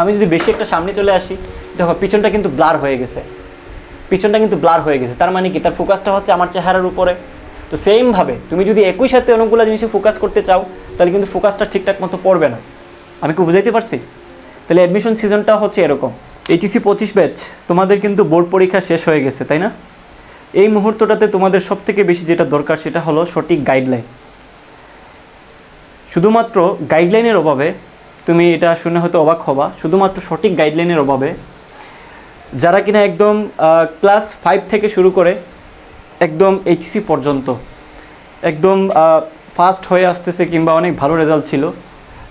আমি যদি বেশি একটা সামনে চলে আসি, দেখো পিছনটা কিন্তু ব্লার হয়ে গেছে। পিছনটা কিন্তু ব্লার হয়ে গেছে। তার মানে কি? তার ফোকাসটা হচ্ছে আমার চেহারার উপরে। তো সেমভাবে তুমি যদি একই সাথে অনেকগুলো জিনিসে ফোকাস করতে চাও, তাহলে কিন্তু ফোকাসটা ঠিকঠাক মতো পড়বে না। আমি কি বুঝাইতে পারছি? তাহলে অ্যাডমিশন সিজনটা হচ্ছে এরকম। এইচএসি পঁচিশ ব্যাচ তোমাদের কিন্তু বোর্ড পরীক্ষা শেষ হয়ে গেছে, তাই না? এই মুহূর্তটাতে তোমাদের সব থেকে বেশি যেটা দরকার সেটা হলো সঠিক গাইডলাইন শুধুমাত্র গাইডলাইনের অভাবে তুমি এটা শুনে হয়তো অবাক হবা। শুধুমাত্র সঠিক গাইডলাইনের অভাবে যারা কিনা একদম ক্লাস ফাইভ থেকে শুরু করে একদম এইচসি পর্যন্ত, একদম ফার্স্ট হয়ে আসতেছে কিংবা অনেক ভালো রেজাল্ট ছিল,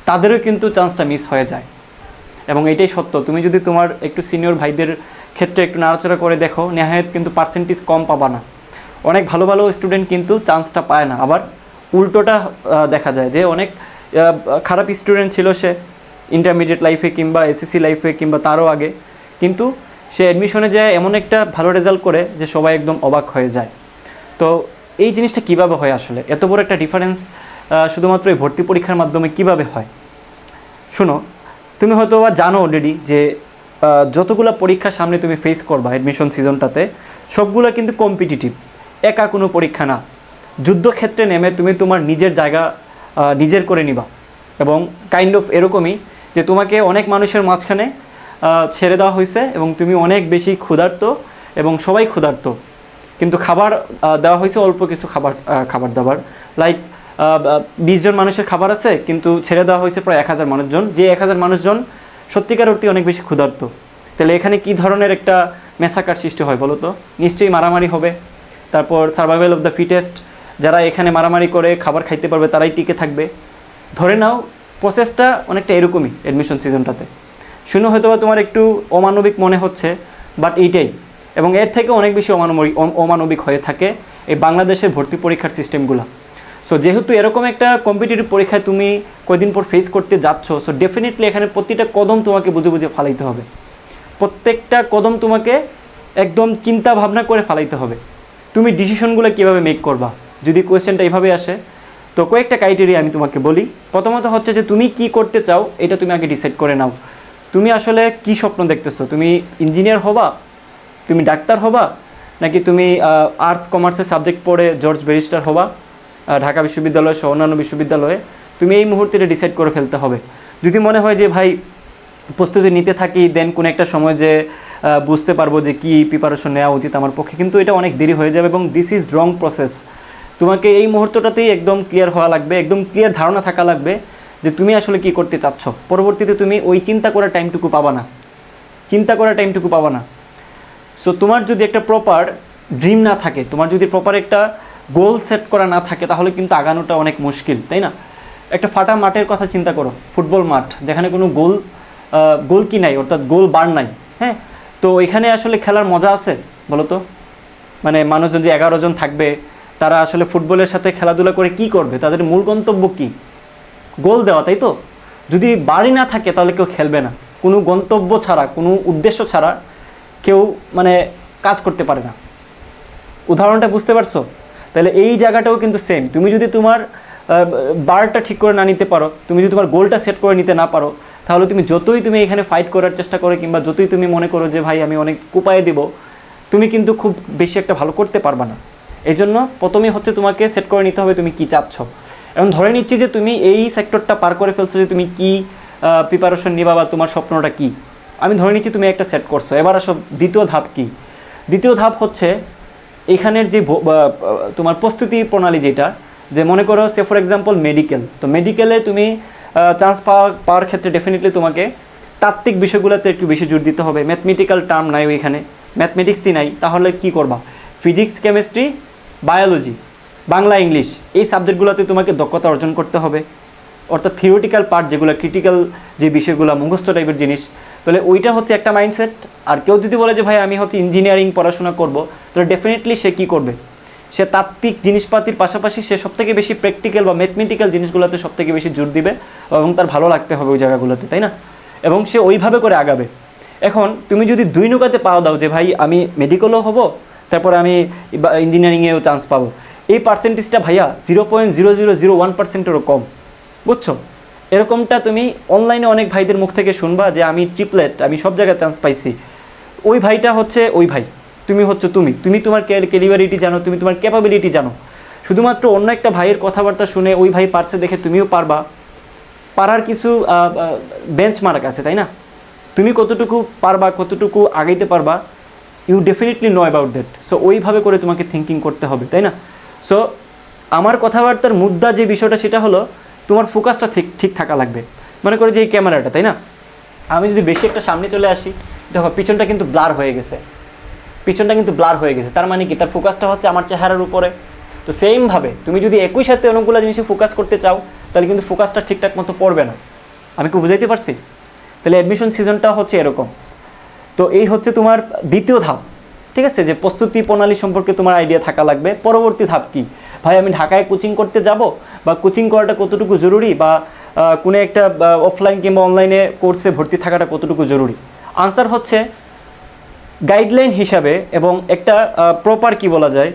তাদেরও কিন্তু চান্সটা মিস হয়ে যায়। এবং এটাই সত্য। তুমি যদি তোমার একটু সিনিয়র ভাইদের ক্ষেত্রে একটু নাড়াচাড়া করে দেখো, নেহায়ত কিন্তু পার্সেন্টেজ কম পাবা না। অনেক ভালো ভালো স্টুডেন্ট কিন্তু চান্সটা পায় না। আবার উল্টোটা দেখা যায় যে অনেক খারাপ স্টুডেন্ট ছিল সে ইন্টারমিডিয়েট লাইফে কিংবা এসএসসি লাইফে কিংবা তারও আগে। কিন্তু সে অ্যাডমিশনে যায়, এমন একটা ভালো রেজাল্ট করে যে সবাই একদম অবাক হয়ে যায়। তো এই জিনিসটা কীভাবে হয় আসলে? এত বড় একটা ডিফারেন্স শুধুমাত্র এই ভর্তি পরীক্ষার মাধ্যমে কীভাবে হয়? শোনো, তুমি হয়তো বা জানো অলরেডি যে যতগুলো পরীক্ষা সামনে তুমি ফেস করবা অ্যাডমিশন সিজনটাতে সবগুলো কিন্তু কম্পিটিটিভ একা কোনো পরীক্ষা না। যুদ্ধক্ষেত্রে নেমে তুমি তোমার নিজের জায়গা নিজের করে নিবা। এবং কাইন্ড অফ এরকমই যে তোমাকে অনেক মানুষের মাঝখানে ছেড়ে দেওয়া হয়েছে এবং তুমি অনেক বেশি ক্ষুধার্ত এবং সবাই ক্ষুধার্ত। কিন্তু খাবার দেওয়া হয়েছে অল্প কিছু খাবার খাবার দাবার। লাইক বিশ জন মানুষের খাবার আছে, কিন্তু ছেড়ে দেওয়া হয়েছে প্রায় এক হাজার মানুষজন। যে এক হাজার মানুষজন সত্যিকার অর্থে অনেক বেশি ক্ষুধার্ত। তাহলে এখানে কি ধরনের একটা মেসাকার সৃষ্টি হয় বলো তো? নিশ্চয়ই মারামারি হবে। তারপর সার্ভাইভাল অফ দ্য ফিটেস্ট যারা এখানে মারামারি করে খাবার খাইতে পারবে, তারাই টিকে থাকবে। ধরে নাও, প্রসেসটা অনেকটা এরকমই অ্যাডমিশন সিজনটাতে শুনে হয়তো বা তোমার একটু অমানবিক মনে হচ্ছে বাট এইটাই। এবং এর থেকে অনেক বেশি অমানবিক অমানবিক হয়ে থাকে এই বাংলাদেশের ভর্তি পরীক্ষার সিস্টেমগুলো সো যেহেতু এরকম একটা কম্পিটিটিভ পরীক্ষায় তুমি কয়দিন পর ফেস করতে যাচ্ছ সো ডেফিনেটলি এখানে প্রতিটা কদম তোমাকে বুঝে বুঝে ফালাইতে হবে। প্রত্যেকটা কদম তোমাকে একদম চিন্তা ভাবনা করে ফালাইতে হবে। তুমি ডিসিশনগুলো কীভাবে মেক করবা? যদি কোয়েশ্চেনটা এইভাবে আসে, তো কয়েকটা ক্রাইটেরিয়া আমি তোমাকে বলি। প্রথমত হচ্ছে যে তুমি কি করতে চাও, এটা তুমি আগে ডিসাইড করে নাও। তুমি আসলে কি স্বপ্ন দেখতেছো? তুমি ইঞ্জিনিয়ার হবা? তুমি ডাক্তার হবা? নাকি তুমি আর্টস কমার্সের সাবজেক্ট পড়ে জর্জ ব্যারিস্টার হবা? ঢাকা বিশ্ববিদ্যালয় সহ অন্যান্য বিশ্ববিদ্যালয়ে। তুমি এই মুহূর্তে ডিসাইড করে ফেলতে হবে। যদি মনে হয় যে, ভাই, প্রস্তুতি নিতে থাকি দেন কোনো একটা সময় যে বুঝতে পারব যে কী প্রিপারেশন নেওয়া উচিত আমার পক্ষে। কিন্তু এটা অনেক দেরি হয়ে যাবে এবং দিস ইজ রং প্রসেস তোমাকে এই মুহূর্তটাতেই একদম ক্লিয়ার হওয়া লাগবে, একদম ক্লিয়ার ধারণা থাকা লাগবে যে তুমি আসলে কি করতে চাচ্ছ। পরবর্তীতে তুমি ওই চিন্তা করার টাইমটুকু পাবা না। চিন্তা করার টাইমটুকু পাবা না। সো তোমার যদি একটা প্রপার ড্রিম না থাকে, তোমার যদি প্রপার একটা গোল সেট করা না থাকে, তাহলে কিন্তু আগানোটা অনেক মুশকিল, তাই না? একটা ফাটা মাঠের কথা চিন্তা করো, ফুটবল মাঠ, যেখানে কোনো গোল গোল কি নাই, অর্থাৎ গোল বার নাই হ্যাঁ? তো এখানে আসলে খেলার মজা আছে, বলো তো? মানে মানুষজন যে এগারো জন থাকবে তারা আসলে ফুটবলের সাথে খেলাধুলা করে কি করবে? তাদের মূল গন্তব্য কি? গোল দেওয়া, তাই তো? যদি বাড়ি না থাকে, তাহলে কেউ খেলবে না। কোনো গন্তব্য ছাড়া, কোনো উদ্দেশ্য ছাড়া কেউ মানে কাজ করতে পারে না। উদাহরণটা বুঝতে পারছ? তাহলে এই জায়গাটাও কিন্তু সেম তুমি যদি তোমার বারটা ঠিক করে না নিতে পারো, তুমি যদি তোমার গোলটা সেট করে নিতে না পারো, তাহলে তুমি যতই তুমি এখানে ফাইট করার চেষ্টা করো কিংবা যতই তুমি মনে করো যে, ভাই, আমি অনেক কুপায়ে দিব, তুমি কিন্তু খুব বেশি একটা ভালো করতে পারবা না। এই জন্য প্রথমেই হচ্ছে তোমাকে সেট করে নিতে হবে তুমি কি চাচ্ছ। এবং ধরে নিচ্ছি যে তুমি এই সেক্টরটা পার করে ফেলছো যে তুমি কি প্রিপারেশন নিবা বা তোমার স্বপ্নটা কি। আমি ধরে নিচ্ছি তুমি একটা সেট করছ। এবার আসো দ্বিতীয় ধাপ কি। দ্বিতীয় ধাপ হচ্ছে এখানের যে তোমার প্রস্তুতি প্রণালী যেটা, যে মনে করো সে ফর এক্সাম্পল মেডিকেল তো মেডিকেলে তুমি চান্স পাওয়া, পাওয়ার ক্ষেত্রে ডেফিনেটলি তোমাকে তাত্ত্বিক বিষয়গুলোতে একটু বেশি জোর দিতে হবে। ম্যাথমেটিক্যাল টার্ম নাই ওইখানে। ম্যাথমেটিক্সই নাই। তাহলে কি করবা? Physics chemistry biology Bangla English এই সাবজেক্টগুলোতে তোমাকে দক্ষতা অর্জন করতে হবে। অর্থাৎ থিওরিটিক্যাল পার্ট যেগুলো ক্রিটিক্যাল যে বিষয়গুলো, মুখস্থ টাইপের জিনিস, তাহলে ওইটা হচ্ছে একটা মাইন্ডসেট আর কেউ যদি বলে যে, ভাই, আমি হচ্ছে ইঞ্জিনিয়ারিং পড়াশোনা করব, তাহলে ডেফিনেটলি সে কী করবে? সে তাত্ত্বিক জিনিসপাতির পাশাপাশি সে সবথেকে বেশি প্র্যাকটিক্যাল বা ম্যাথমেটিক্যাল জিনিসগুলোতে সবথেকে বেশি জোর দিবে এবং তার ভালো লাগতে হবে ওই জায়গাগুলোতে, তাই না? এবং সে ওইভাবে করে আগাবে। এখন তুমি যদি দুই নৌকাতে পাও দাও যে, ভাই, আমি মেডিকেলও হব তারপর আমি ইঞ্জিনিয়ারিংয়েও চান্স পাবো। এই পার্সেন্টেজটা ভাইয়া zero point zero zero zero one পার্সেন্টেরও কম, বুঝছ? এরকমটা তুমি অনলাইনে অনেক ভাইদের মুখ থেকে শুনবা যে আমি ট্রিপলেট আমি সব জায়গায় চান্স পাইছি। ওই ভাইটা হচ্ছে ওই ভাই, তুমি হচ্ছে তুমি। তুমি তোমার ক্যালিবারিটি জানো, তুমি তোমার ক্যাপাবিলিটি জানো। শুধুমাত্র অন্য একটা ভাইয়ের কথাবার্তা শুনে ওই ভাই পারছে দেখে তুমিও পারবা। পারার কিছু বেঞ্চ মার্ক আছে, তাই না? তুমি কতটুকু পারবা, কতটুকু আগাইতে পারবা you definitely know about that so ওইভাবে করে তোমাকে থিঙ্কিং করতে হবে, তাই না? সো আমার কথাবার্তার মুদ্রা যে বিষয়টা, সেটা হলো তোমার ফোকাসটা ঠিক ঠিক থাকা লাগবে। মনে করে যে এই ক্যামেরাটা তাই না? আমি যদি বেশি একটা সামনে চলে আসি, দেখো, পিছনটা কিন্তু ব্লার হয়ে গেছে। পিছনটা কিন্তু ব্লার হয়ে গেছে। তার মানে কি? তার ফোকাসটা হচ্ছে আমার চেহারার উপরে। তো সেমভাবে তুমি যদি একই সাথে অনেকগুলো জিনিসে ফোকাস করতে চাও, তাহলে কিন্তু ফোকাসটা ঠিকঠাক মতো পড়বে না। আমি কি বুঝাইতে পারছি? তাহলে অ্যাডমিশন সিজনটা হচ্ছে এরকম। তো এই হচ্ছে তোমার দ্বিতীয় ধাপ। ঠিক আছে? যে প্রস্তুতি প্রণালী সম্পর্কে তোমার আইডিয়া থাকা লাগবে। পরবর্তী ধাপ কি? ভাই, আমি ঢাকায় কোচিং করতে যাব বা কোচিং করাটা কতটুকু জরুরি বা কোনো একটা অফলাইন কিংবা অনলাইনে কোর্সে ভর্তি থাকাটা কতটুকু জরুরি? আনসার হচ্ছে গাইডলাইন হিসাবে এবং একটা প্রপার কি বলা যায়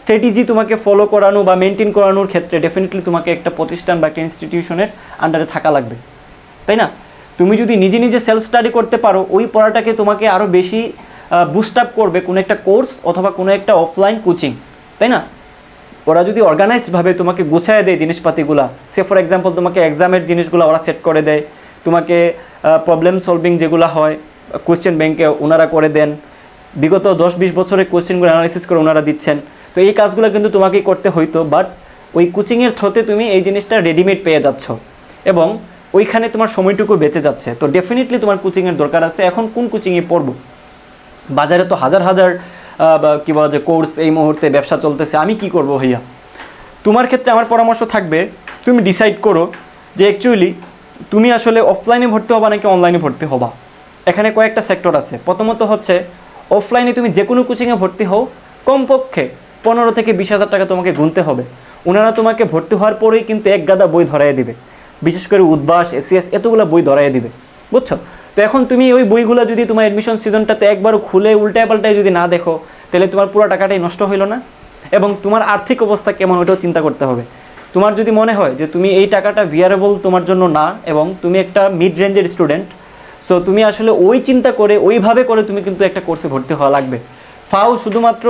স্ট্র্যাটেজি তোমাকে ফলো করানো বা মেনটেন করানোর ক্ষেত্রে ডেফিনেটলি তোমাকে একটা প্রতিষ্ঠান বা একটা ইনস্টিটিউশনের আন্ডারে থাকা লাগবে। তাই না? তুমি যদি নিজে নিজে সেলফ স্টাডি করতে পারো, ওই পড়াটাকে তোমাকে আরও বেশি বুস্ট আপ করবে কোনো একটা কোর্স অথবা কোনো একটা অফলাইন কোচিং তাই না? ওরা যদি অর্গানাইজডভাবে তোমাকে গুছায় দেয় জিনিসপাতিগুলা সে ফর এক্সাম্পল তোমাকে এক্সামের জিনিসগুলো ওরা সেট করে দেয়, তোমাকে প্রবলেম সলভিং যেগুলো হয় কোশ্চেন ব্যাংকে ওনারা করে দেন, বিগত দশ বিশ বছরের কোয়েশ্চেনগুলো অ্যানালিসিস করে ওনারা দিচ্ছেন, তো এই কাজগুলো কিন্তু তোমাকেই করতে হইতো বাট ওই কোচিংয়ের থ্রোতে তুমি এই জিনিসটা রেডিমেড পেয়ে যাচ্ছ। এবং ওইখানে তোমার সময়টুকু বেঁচে যাচ্ছে। তো ডেফিনেটলি তোমার কোচিংয়ের দরকার আছে। এখন কোন কোচিংয়ে পড়ব? বাজারে তো হাজার হাজার কি বলা যায় কোর্স এই মুহূর্তে ব্যবসা চলতেছে। আমি কি করব ভাইয়া? তোমার ক্ষেত্রে আমার পরামর্শ থাকবে, তুমি ডিসাইড করো যে অ্যাকচুয়ালি তুমি আসলে অফলাইনে ভর্তি হবা নাকি অনলাইনে ভর্তি হবা? এখানে কয়েকটা সেক্টর আছে। প্রথমত হচ্ছে অফলাইনে তুমি যে কোনো কোচিংয়ে ভর্তি হও, কমপক্ষে পনেরো থেকে বিশ হাজার টাকা তোমাকে গুনতে হবে। ওনারা তোমাকে ভর্তি হওয়ার পরেই কিন্তু এক গাদা বই ধরাই দিবে। বিশেষ করে উদ্বাস, এসিএস এতগুলো বই ধরাই দিবে। বুঝছ? তো এখন তুমি ওই বইগুলো যদি তোমার অ্যাডমিশন সিজনটাতে একবারও খুলে, উল্টায় পাল্টায় যদি না দেখো, তাহলে তোমার পুরো টাকাটাই নষ্ট হইল না? এবং তোমার আর্থিক অবস্থা কেমন ওটাও চিন্তা করতে হবে। তোমার যদি মনে হয় যে তুমি এই টাকাটা ভিয়ারেবল তোমার জন্য না, এবং তুমি একটা মিড রেঞ্জের স্টুডেন্ট সো তুমি আসলে ওই চিন্তা করে, ওইভাবে করে তুমি কিন্তু একটা কোর্সে ভর্তি হওয়া লাগবে। ফাও শুধুমাত্র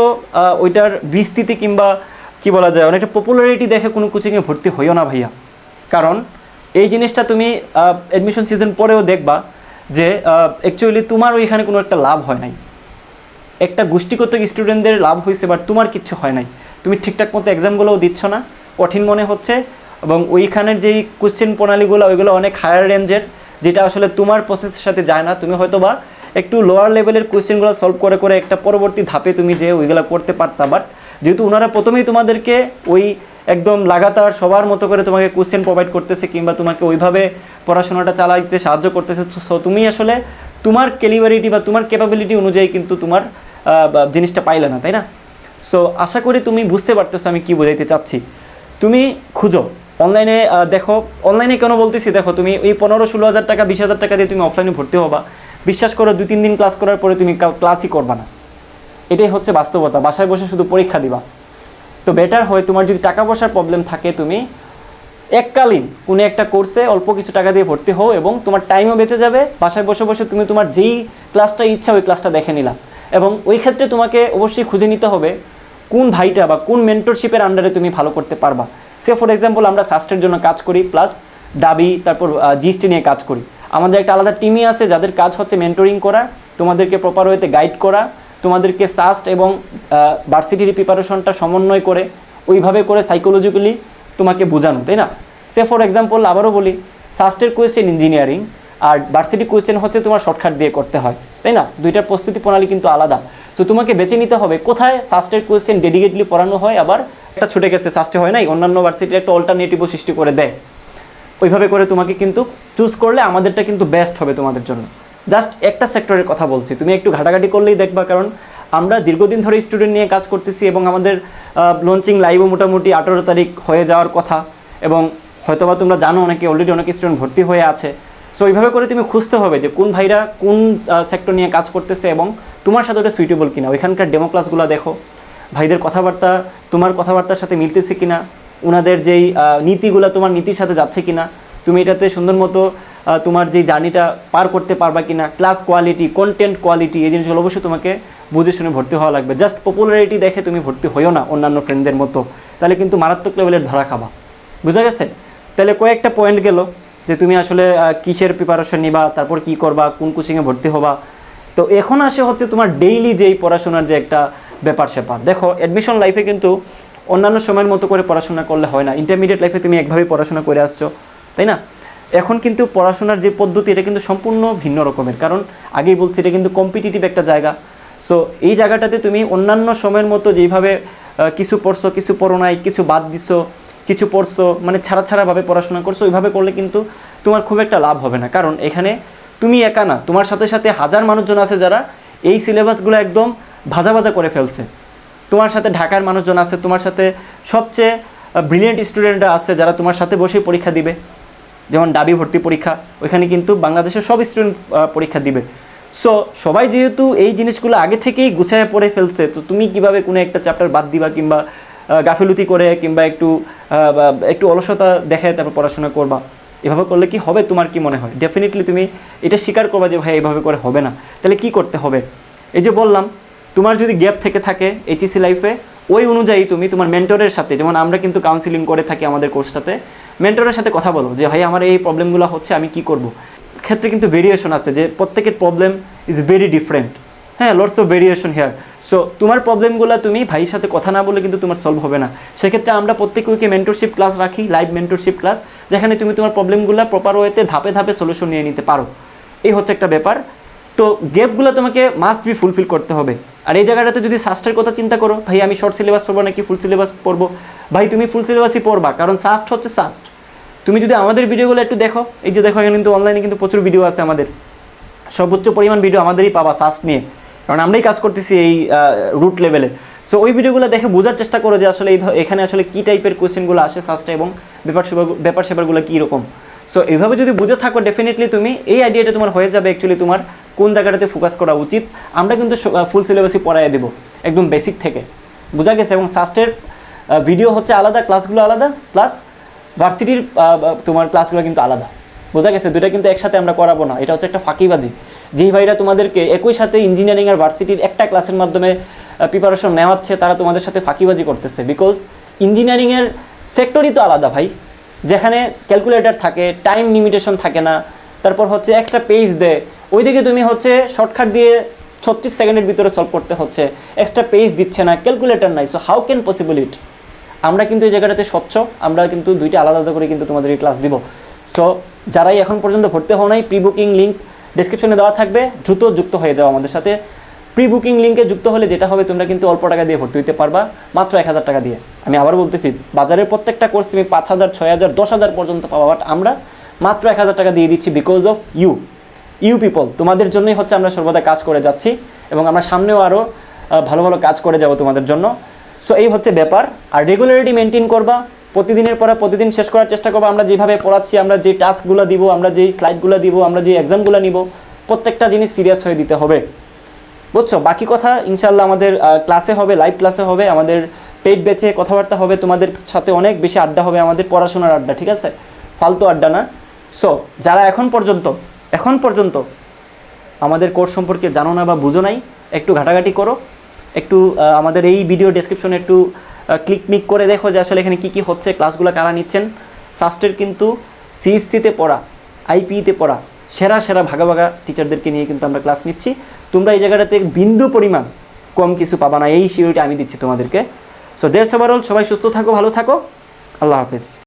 ওইটার বিস্তৃতি কিংবা, কি বলা যায়, অনেকটা পপুলারিটি দেখে কোনো কোচিংয়ে ভর্তি হইও না ভাইয়া। কারণ এই জিনিসটা তুমি অ্যাডমিশন সিজন পরেও দেখবা যে অ্যাকচুয়ালি তোমার ওইখানে কোনো একটা লাভ হয় নাই। একটা গোষ্ঠীগত স্টুডেন্টদের লাভ হয়েছে বাট তোমার কিচ্ছু হয় নাই। তুমি ঠিকঠাক মতো এক্সামগুলোও দিচ্ছ না। কঠিন মনে হচ্ছে, এবং ওইখানের যেই কোশ্চেন প্রণালীগুলো, ওইগুলো অনেক হায়ার রেঞ্জের যেটা আসলে তোমার প্রসেসের সাথে যায় না। তুমি হয়তো বা একটু লোয়ার লেভেলের কোশ্চেনগুলো সলভ করে করে একটা পরবর্তী ধাপে তুমি যে ওইগুলো করতে পারতা বাট যেহেতু ওনারা প্রথমেই তোমাদেরকে ওই একদম লাগাতার সবার মতো করে তোমাকে কোশ্চেন প্রোভাইড করতেছে কিংবা তোমাকে ওইভাবে পড়াশোনাটা চালাইতে সাহায্য করতেছে। সো তুমি আসলে তোমার ক্যালিবারিটি বা তোমার ক্যাপাবিলিটি অনুযায়ী কিন্তু তোমার জিনিসটা পাইলে না, তাই না? সো আশা করি তুমি বুঝতে পারতেছো আমি কি বোঝাইতে চাচ্ছি। তুমি খুঁজো। অনলাইনে দেখো অনলাইনে কেন বলতেছি? দেখো, তুমি এই পনেরো ষোলো হাজার টাকা, বিশ হাজার টাকা দিয়ে তুমি অফলাইনে ভর্তি হবা। বিশ্বাস করো, দুই, তিন দিন ক্লাস করার পরে তুমি ক্লাসই করবা না। এটাই হচ্ছে বাস্তবতা, বাসায় বসে শুধু পরীক্ষা দিবা। তো বেটার হয় তোমার যদি টাকা পয়সার প্রবলেম থাকে তুমি এককালীন কোনো একটা কোর্সে অল্প কিছু টাকা দিয়ে ভর্তি হও এবং তোমার টাইমও বেঁচে যাবে, বাসায় বসে বসে তুমি তোমার যেই ক্লাসটা ইচ্ছা ওই ক্লাসটা দেখে নিলা। এবং ওই ক্ষেত্রে তোমাকে অবশ্যই খুঁজে নিতে হবে কোন ভাইটা বা কোন মেন্টরশিপের আন্ডারে তুমি ভালো করতে পারবা। সে ফর এক্সাম্পল আমরা সাস্টের জন্য কাজ করি প্লাস ডাবি তারপর জিএসটি নিয়ে কাজ করি। আমাদের একটা আলাদা টিমই আছে, যাদের কাজ হচ্ছে মেন্টরিং করা, তোমাদেরকে প্রপার ওয়েতে গাইড করা তোমাদেরকে সাস্ট এবং ভার্সিটির প্রিপারেশনটা সমন্বয় করে ওইভাবে করে সাইকোলজিক্যালি তোমাকে বোঝানো, তাই না? সে ফর এক্সাম্পল আবারও বলি সাস্টের কোয়েশ্চেন ইঞ্জিনিয়ারিং আর ভার্সিটি কোয়েশ্চেন হচ্ছে তোমার শর্টকাট দিয়ে করতে হয়, তাই না? দুইটার প্রস্তুতি প্রণালী কিন্তু আলাদা। তো তোমাকে বেছে নিতে হবে কোথায় সাস্টের কোয়েশ্চেন ডেডিকেটলি পড়ানো হয়, আবার একটা ছুটে গেছে সাস্টে হয় নাই, অন্যান্য ভার্সিটির একটা অল্টারনেটিভও সৃষ্টি করে দেয়। ওইভাবে করে তোমাকে কিন্তু চুজ করলে আমাদেরটা কিন্তু বেস্ট হবে তোমাদের জন্য। জাস্ট একটা সেক্টরের কথা বলছি। তুমি একটু ঘাটাঘাটি করলেই দেখবা, কারণ আমরা দীর্ঘদিন ধরে স্টুডেন্ট নিয়ে কাজ করতেছি এবং আমাদের লঞ্চিং লাইভও মোটামুটি আঠেরো তারিখ হয়ে যাওয়ার কথা এবং হয়তোবা তোমরা জানো অনেকে অলরেডি অনেক স্টুডেন্ট ভর্তি হয়ে আছে। সো এইভাবে করে তুমি খুঁজতে হবে যে কোন ভাইরা কোন সেক্টর নিয়ে কাজ করতেছে এবং তোমার সাথে ওটা সুইটেবল কিনা। ওইখানকার ডেমো ক্লাসগুলো দেখো। ভাইদের কথাবার্তা, তোমার কথাবার্তার সাথে মিলতেছে কিনা? ওনাদের যেই নীতিগুলো, তোমার নীতির সাথে যাচ্ছে কিনা? তুমি এটাতে সুন্দর মতো তোমার যে জার্নিটা পার করতে পারবা কিনা ক্লাস কোয়ালিটি কন্টেন্ট কোয়ালিটি এই জিনিসগুলো অবশ্যই তোমাকে বুঝে শুনে ভর্তি হওয়া লাগবে। জাস্ট পপুলারিটি দেখে তুমি ভর্তি হইও না অন্যান্য ফ্রেন্ডদের মতো। তাহলে কিন্তু মারাত্মক লেভেলের ধরা খাবা। বুঝা গেছে? তাহলে কয়েকটা পয়েন্ট গেল যে তুমি আসলে কিসের প্রিপারেশন নিবা, তারপর কি করবা, কোন কোচিংয়ে ভর্তি হবা। তো এখন আসে হচ্ছে তোমার ডেইলি যেই পড়াশোনার যে একটা ব্যাপার স্যাপার। দেখো অ্যাডমিশন লাইফে কিন্তু অন্যান্য সময়ের মতো করে পড়াশোনা করলে হয় না। ইন্টারমিডিয়েট লাইফে তুমি একভাবেই পড়াশোনা করে আসছো, তাই না? এখন কিন্তু পড়াশোনার যে পদ্ধতি এটা কিন্তু সম্পূর্ণ ভিন্ন রকমের। কারণ আগেই বলছি এটা কিন্তু কম্পিটিটিভ একটা জায়গা। সো এই জায়গাটাতে তুমি অন্যান্য সময়ের মতো যেইভাবে আহ, কিছু পড়ছো কিছু পড়ো নাই কিছু বাদ দিছো কিছু পড়ছো মানে ছাড়া ছাড়াভাবে পড়াশোনা করছ ওইভাবে করলে কিন্তু তোমার খুব একটা লাভ হবে না। কারণ এখানে তুমি একা না তোমার সাথে সাথে হাজার মানুষজন আছে যারা এই সিলেবাসগুলো একদম ভাজা ভাজা করে ফেলছে। তোমার সাথে ঢাকার মানুষজন আছে তোমার সাথে সবচেয়ে ব্রিলিয়েন্ট স্টুডেন্টরা আছে যারা তোমার সাথে বসেই পরীক্ষা দিবে। যেমন ডাবি ভর্তি পরীক্ষা, ওইখানে কিন্তু বাংলাদেশের সব স্টুডেন্ট পরীক্ষা দিবে। সো সবাই যেহেতু এই জিনিসগুলো আগে থেকেই গুছায় পড়ে ফেলছে, তো তুমি কীভাবে কোনো একটা চ্যাপ্টার বাদ দিবা কিংবা গাফিলতি করে কিংবা একটু একটু অলসতা দেখায় তারপর পড়াশোনা করবা। এভাবে করলে কি হবে তোমার কি মনে হয়? ডেফিনেটলি তুমি এটা স্বীকার করবা যে, ভাই, এভাবে করে হবে না। তাহলে কি করতে হবে? এই যে বললাম, তোমার যদি গ্যাপ থেকে থাকে এইচএসি লাইফে ওই অনুযায়ী তুমি তোমার মেন্টরের সাথে, যেমন আমরা কিন্তু কাউন্সিলিং করে থাকি আমাদের কোর্সটাতে মেন্টরের সাথে কথা বলো যে, ভাই, আমার এই প্রবলেমগুলো হচ্ছে, আমি কি করব? ক্ষেত্রে কিন্তু ভেরিয়েশন আছে যে, প্রত্যেকের প্রবলেম ইজ ভেরি ডিফারেন্ট হ্যাঁ lots of variation here so তোমার প্রবলেমগুলো তুমি ভাইয়ের সাথে কথা না বলে কিন্তু তোমার সলভ হবে না। সেক্ষেত্রে আমরা প্রত্যেক উইকে মেন্টরশিপ ক্লাস রাখি লাইভ মেন্টরশিপ ক্লাস যেখানে তুমি তোমার প্রবলেমগুলো প্রপার ওয়েতে ধাপে ধাপে সলিউশন নিয়ে নিতে পারো। এই হচ্ছে একটা ব্যাপার। তো গ্যাপগুলো তোমাকে মাস্ট বি ফুলফিল করতে হবে। আর এই জায়গাটাতে যদি সাস্টের কথা চিন্তা করো, ভাই, আমি শর্ট সিলেবাস পড়ব নাকি ফুল সিলেবাস পড়ব? ভাই, তুমি ফুল সিলেবাসই পড়বা, কারণ সাস্ট হচ্ছে সাস্ট তুমি যদি আমাদের ভিডিওগুলো একটু দেখো, এই যে দেখো কিন্তু অনলাইনে কিন্তু প্রচুর ভিডিও আছে আমাদের। সর্বোচ্চ পরিমাণ ভিডিও আমাদেরই পাবা সাস্ট নিয়ে, কারণ আমরাই কাজ করতেছি এই রুট লেভেলে সো ওই ভিডিওগুলো দেখে বোঝার চেষ্টা করো যে আসলে এই এখানে আসলে কী টাইপের কোয়েশ্চেনগুলো আসে সাস্টে এবং ব্যাপার ব্যাপার সেবারগুলো কী রকম। সো এইভাবে যদি বুঝে থাকো ডেফিনেটলি তুমি, এই আইডিয়াটা তোমার হয়ে যাবে অ্যাকচুয়ালি তোমার কোন জায়গাটাতে ফোকাস করা উচিত, আমরা কিন্তু ফুল সিলেবাসই পড়াইয়ে দেবো, একদম বেসিক থেকে। বোঝা গেছে? এবং সাস্টের ভিডিও হচ্ছে আলাদা ক্লাসগুলো আলাদা প্লাস ভার্সিটির তোমার ক্লাসগুলো কিন্তু আলাদা। বোঝা গেছে? দুটা কিন্তু একসাথে আমরা করাবো না। এটা হচ্ছে একটা ফাঁকিবাজি। যেই ভাইরা তোমাদেরকে একই সাথে ইঞ্জিনিয়ারিং আর ভার্সিটির একটা ক্লাসের মাধ্যমে প্রিপারেশন নেওয়াচ্ছে, তারা তোমাদের সাথে ফাঁকিবাজি করতেছে। বিকজ ইঞ্জিনিয়ারিংয়ের সেক্টরই তো আলাদা ভাই। যেখানে ক্যালকুলেটর থাকে টাইম লিমিটেশন থাকে না। তারপর হচ্ছে এক্সট্রা পেজ দেয়। ওইদিকে তুমি হচ্ছে শর্টকাট দিয়ে ছত্রিশ সেকেন্ডের ভিতরে সলভ করতে হচ্ছে। এক্সট্রা পেজ দিচ্ছে না ক্যালকুলেটর নাই so how can possible it আমরা কিন্তু এই জায়গাটাতে স্বচ্ছ, আমরা কিন্তু দুইটা আলাদা আলাদা করে কিন্তু তোমাদের এই ক্লাস দিব। সো যারাই এখন পর্যন্ত ভর্তি হও নাই প্রি বুকিং লিঙ্ক ডিসক্রিপশনে দেওয়া থাকবে, দ্রুত যুক্ত হয়ে যাও আমাদের সাথে। প্রি বুকিং লিঙ্কে যুক্ত হলে যেটা হবে, তোমরা কিন্তু অল্প টাকা দিয়ে ভর্তি হতে পারবা, মাত্র এক হাজার টাকা দিয়ে। আমি আবার বলতেছি, বাজারের প্রত্যেকটা কোর্স তুমি পাঁচ হাজার, ছয় হাজার, দশ হাজার পর্যন্ত পাবা বাট আমরা মাত্র এক হাজার টাকা দিয়ে দিচ্ছি because of you you people, তোমাদের জন্যই হচ্ছে আমরা সর্বদা কাজ করে যাচ্ছি এবং আমরা সামনেও আরও ভালো ভালো কাজ করে যাব তোমাদের জন্য। সো এই হচ্ছে ব্যাপার। আর রেগুলারিটি মেনটেন করবা, প্রতিদিনের পরে প্রতিদিন শেষ করার চেষ্টা করব। আমরা যেভাবে পড়াচ্ছি, আমরা যে টাস্কগুলো দিব, আমরা যেই স্লাইডগুলো দিব, আমরা যে এক্সামগুলো নিব, প্রত্যেকটা জিনিস সিরিয়াস হয়ে দিতে হবে। বুঝছ? বাকি কথা ইনশাল্লাহ আমাদের ক্লাসে হবে লাইভ ক্লাসে হবে, আমাদের পেট বেছে কথাবার্তা হবে, তোমাদের সাথে অনেক বেশি আড্ডা হবে আমাদের পড়াশোনার আড্ডা, ঠিক আছে? ফালতু আড্ডা না। সো যারা এখন পর্যন্ত এখন পর্যন্ত আমাদের কোর্স সম্পর্কে জানো না বা বুঝো নাই, একটু ঘাটাঘাটি করো, একটু আমাদের এই ভিডিও ডেসক্রিপশনে একটু ক্লিক মিক করে দেখো যে আসলে এখানে কী কী হচ্ছে ক্লাসগুলো কারা নিচ্ছেন। সাস্টের কিন্তু সিএসসিতে পড়া আইপিতে পড়া, সেরা সেরা ভাগা ভাগা টিচারদেরকে নিয়ে কিন্তু আমরা ক্লাস নিচ্ছি। তোমরা এই জায়গাটাতে বিন্দু পরিমাণ কম কিছু পাবা না, এই সিওরিটি আমি দিচ্ছি তোমাদেরকে। সো দেড় ওভারঅল সবাই সুস্থ থাকো, ভালো থাকো। আল্লাহ হাফেজ।